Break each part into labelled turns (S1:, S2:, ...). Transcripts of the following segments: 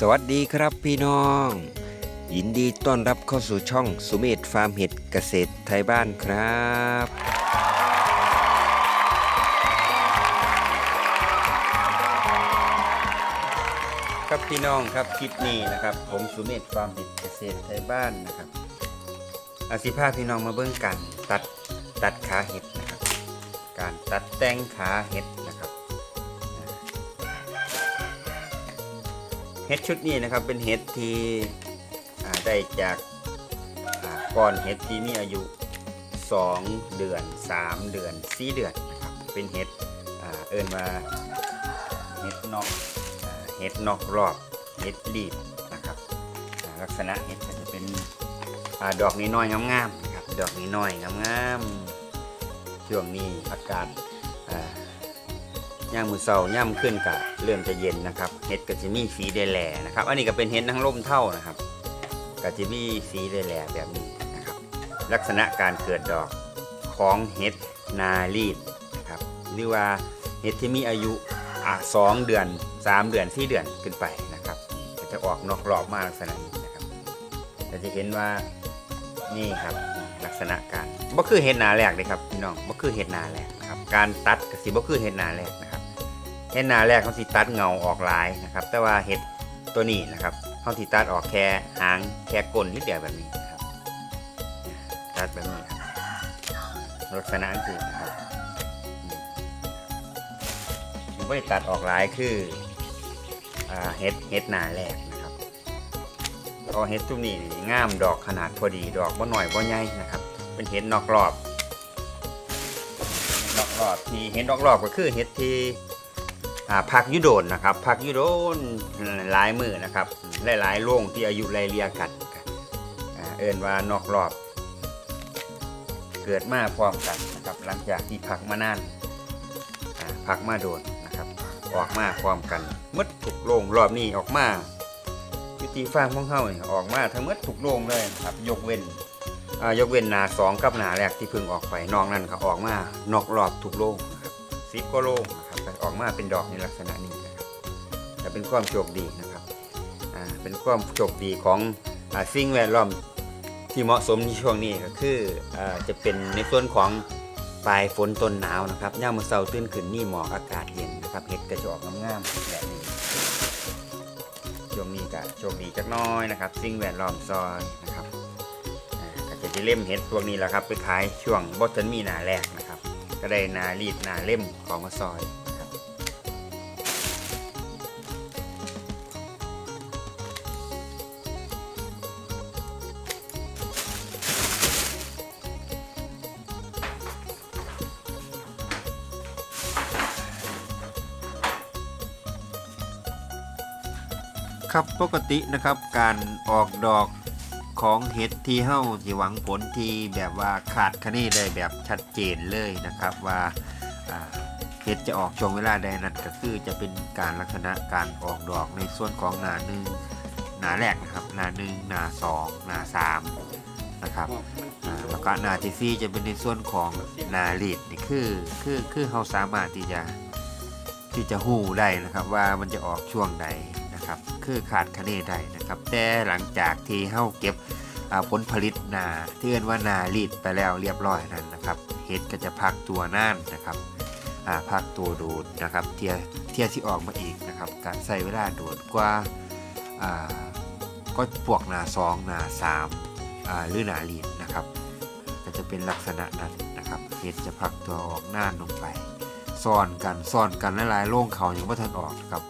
S1: สวัสดีครับพี่น้อง ยินดีต้อนรับเข้าสู่ช่องสุเมธฟาร์มเห็ดเกษตรไทยบ้านครับ ครับพี่น้องครับคลิปนี้นะครับ ผมสุเมธฟาร์มเห็ดเกษตรไทยบ้านนะครับอาสิพาพี่น้องมาเบิ่งกันตัดตัดขาเห็ดนะครับ การตัดแต่งขาเห็ด เห็ดชุดนี้นะครับเป็นเห็ดที่ได้จากอ่าก้อนเห็ดที่มีอายุ 2 เดือน 3 เดือน 4 เดือนนะครับเป็นเห็ดเอิ้นว่าเห็ดนอกเห็ดนอกรอบเห็ดรีบนะครับลักษณะเห็ดจะเป็นอดอกนี้น้อยๆงามๆนะครับดอกนี้น้อยๆงามๆช่วงนี้อากาศ ย่างมือเสาย่ามขึ้นกะเริ่มจะเย็นนะครับเห็ดก็จะมีสีแดงๆนะครับ อันนี้ก็เป็นเห็ดนั่งร่มเท่านะครับก็จะมีสีแดงๆแบบนี้นะครับ ลักษณะการเกิดดอกของเห็ดนารีดนะครับหรือว่าเห็ดที่มีอายุอะสองเดือน3เดือน4เดือนขึ้นไปนะครับจะออกนอกรอบมากลักษณะนี้นะครับเราจะเห็นว่านี่ครับลักษณะการบ่คือเห็ดนาแรกเลยครับพี่น้องบ่คือเห็ดนาแรกนะครับ การตัดก็สิบ่คือเห็ดนาแรกนะ เห็ดนาแรกเขาสิตัดเงาออกลายนะครับ แต่ว่าเห็ดตัวนี้นะครับเขาสิตัดออกแค่หางแค่ก้นนิดเดียวแบบนี้นะครับตัดแบบนี้ครับลักษณะคือนะครับผมไม่ตัดออกลายคือเห็ดเห็ดนาแรกนะครับเพอเห็ดตุ้มนี้นี่งามดอกขนาดพอดีดอกบ่หน่อยบ่ใหญ่นะครับ เป็นเห็ดนอกรอบนอกรอบที่เห็ดนอกรอบก็คือเห็ดที่ พักยุโดนนะครับพักยุโดนหลายมือนะครับหลายๆโรงที่อายุไล่เรียกันเอินว่านอกรอบ เกิดมาพร้อมกันนะครับหลังจากที่พักมานานพักมาโดนนะครับออกมาพร้อมกันมดทุกโรงรอบนี้ออกมายุติฟาร์มของเขาเนี่ยออกมาทั้งมดทุกโรงเลยนะครับยกเว้นยกเว้นหนาสองกับหนาแรกที่เพิ่งออกไปนอกนั้นเขาออกมานอกรอบทุกโรง นะครับสิบก็โล่งนะครับแต่ออกมาเป็นดอกในลักษณะนี้นะครับแต่เป็นความโชคดีนะครับอ่าเป็นความโชคดีของอสิ่งแวดล้อมที่เหมาะสมในช่วงนี้ก็คืออ่าจะเป็นในส่วนของปลายฝนต้นหนาวนะครับย่ามือเช้าตื่นขึ้นนี่หมอกอากาศเย็นนะครับเห็ดกระจอกงามๆแบบนี้ช่วงนี้ก็โชคดีจักน้อยนะครับ สิ่งแวดล้อมซอยนะครับอ่าก็จะได้เล่มเห็ดพวกนี้แหละครับไปขายช่วงบอทันมีหนาแรกนะ ก็ได้นารีดนาเล่มของมาซอยครับปกตินะครับการออกดอก ของเห็ดที่เฮ้าที่หวังผลที่แบบว่าขาดคะเนได้แบบชัดเจนเลยนะครับว่าเห็ดจะออกช่วงเวลาใดนั้นก็คือจะเป็นการลักษณะการออกดอกในส่วนของหนาหนึ่งหนาแรกนะครับหนาหนึ่งหนาสองหนาสามนะครับแล้วก็หนาที่สี่จะเป็นในส่วนของหนาลีดนี่คือคือคือเขาสามารถที่จะที่จะหู้ได้นะครับว่ามันจะออกช่วงใดน คือขาดคะเนได้นะครับ แต่หลังจากที่เฮาเก็บผลผลิตนาที่เรียกว่านารีดไปแล้วเรียบร้อยนั่นนะครับเห็ดก็จะพักตัวน่านนะครับพักตัวดูดนะครับเทียเทียที่ออกมาอีกนะครับการใส่เวลาโดดกว่าก็พวกนาสองนาสามหรือนารีดนะครับ ก็จะเป็นลักษณะนั้นนะครับเห็ดจะพักตัวออกน่านลงไปซ่อนกันซ่อนกันหลายๆโล่งเขาอยังไม่ทันออกนะครับ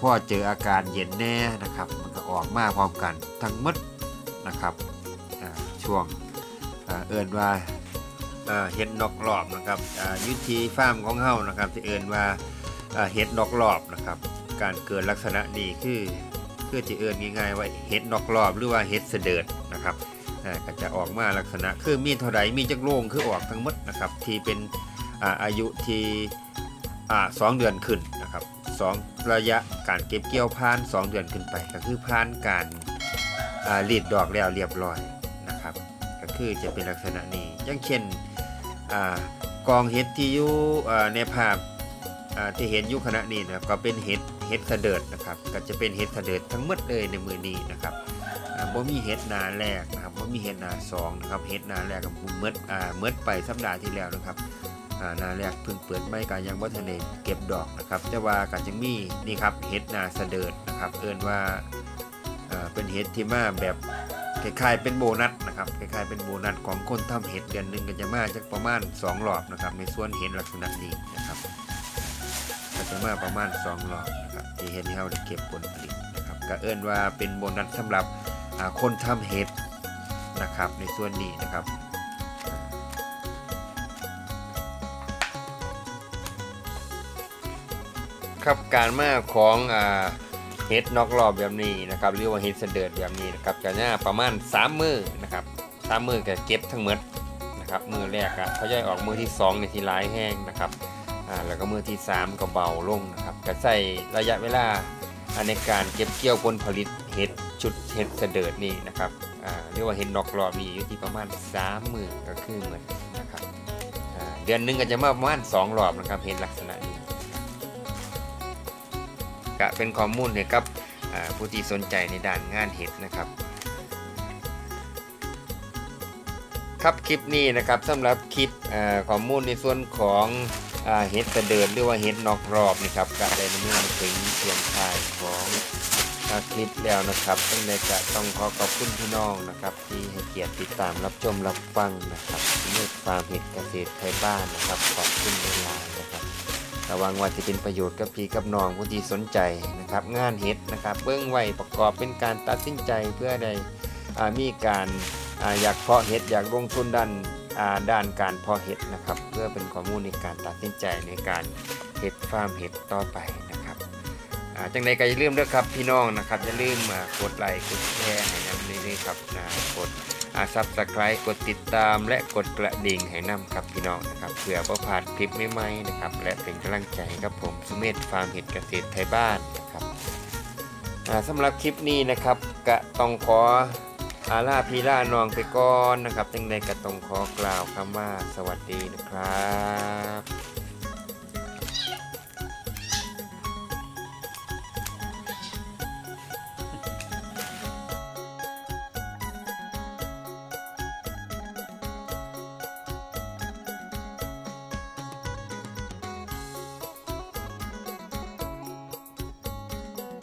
S1: พอเจออาการเย็นแน่นะครับ มันก็ออกมาพร้อมกันทั้งมดนะครับช่วงอ่าเอินว่าเห็ดนอกรอบนะครับยุทธีฟาร์มของเฮานะครับที่เอินว่าอ่าเห็ดนอกรอบนะครับ การเกิดลักษณะนี้คือคือจะเอินง่ายๆว่าเห็ดนอกรอบหรือว่าเห็ดเสดิร์ดนะครับก็จะออกมาลักษณะคือมีเท่าใดมีจักโล่งคือออกทั้งมดนะครับที่เป็นอายุที่สองเดือนขึ้น นะครับสองระยะการเก็บเกี่ยวผ่านสองเดือนขึ้นไป ก็คือผ่านการรีดดอกแล้วเรียบร้อยนะครับ ก็คือจะเป็นลักษณะนี้อย่างเช่นอกองเห็ดที่อยู่ในภาพที่เห็นอยู่ขณะนี้นะครับก็เป็นเห็ดเห็ดห็ดเสดิดนะครับ ก็จะเป็นเห็ดเสดิดทั้งหมดเลยในมือนี้นะครับอ่าบ่มีเห็ดนาแรกนะครับบ่มีเห็ดนาสองนะครับเห็ดนาแรกกับผมเมดอ่าเมดไปสัปดาห์ที่แล้วนะครับ่านาแรกเพิ่งเปิดไม่ก็ยังบ่ทันได้เก็บดอกนะครับ แต่ว่าก็ยังมีนี่ครับเห็ดนาเสดิร์ดนะครับ เอิ้นว่าเป็นเห็ดที่มาแบบคล้ายๆเป็นโบนัสนะครับคล้ายๆเป็นโบนัสของคนทำเห็ดเดือนหนึงก็จะมาจากประมาณสองรอบนะครับในส่วนเห็ดลักษณะนี้นะครับก็จะมาประมาณ2หลอดนะครับที่เห็ดที่เราได้เก็บผลผลิตนะครับก็เอิ้นว่าเป็นโบนัสสำหรับคนทำเห็ดนะครับในส่วนนี้นะครับ ครับการมาของอ่าเห็ดนอกรอบแบบนี้นะครับเรียกว่าเห็ดเสดิร์ดแบบนี้นะครับจะน่าประมาณ 3 มือนะครับสามมือก็เก็บทั้งหมดนะครับมือแรกอะเขาย่อยออกมือที่2ในที่ร้ายแห้งนะครับอ่าแล้วก็มือที่ 3 ก็เบาลงนะครับก็ใช้ระยะเวลาในการเก็บเกี่ยวผลผลิตเห็ดชุดเห็ดเสดิร์ดนี่นะครับเรียกว่าเห็ดนอกรอบมีอยู่ที่ประมาณ3หมื่นก็คือเหมือนนะครับเดือนหนึงก็จะมาประมาณ2รอบนะครับเห็ดลักษณะนี้ ก็เป็นข้อมูลให้กับอ่าผู้ที่สนใจในด้านงานเห็ดนะครับ ครับคลิปนี้นะครับสำหรับคลิปข้อมูลในส่วนของอเห็ดกระเดินหรือว่าเห็ดนอกรอบนะครับก็ได้ดำเนินมาถึงช่วงท้ายของอคลิปแล้วนะครับตั้งแต่จะต้องขอขอบคุณพี่น้องนะครับ ที่ให้เกียรติติดตามรับชมรับฟังนะครับเมื่อฟาร์มเห็ดเกษตรไทยบ้านนะครับขอบคุณเวลายนะครับ ระวังว่าจะเป็นประโยชน์กับพี่กับน้องผู้ที่สนใจนะครับงานเห็ดนะครับเบื้องไว้ประกอบเป็นการตัดสินใจเพื่อได้อ่ามีการอาอยากเพาะเห็ดอยากลงทุนด้านาด้านการเพาะเห็ดนะครับ เพื่อเป็นข้อมูลในการตัดสินใจในการเห็ดฟาร์มเห็ดต่อไป จังใดก็อย่าลืมด้วยครับพี่น้องนะครับอย่าลืมกดไลค์กดแชร์ให้นำนี่เลยครับอ่ากดอ่าซับสไครต์กดติดตามและกดกระดิ่งให้นำครับพี่น้องนะครับเพื่อประพลาดคลิปใหม่ๆนะครับ และเป็นกำลังใจให้กับผมสุเมธฟาร์มเห็ดเกษตรไทยบ้านนะครับอ่าสำหรับคลิปนี้นะครับก็ต้องขออาล่าพีล่านองไปก่อนนะครับจังใดก็ต้องขอกล่าวคำว่าสวัสดีนะครับ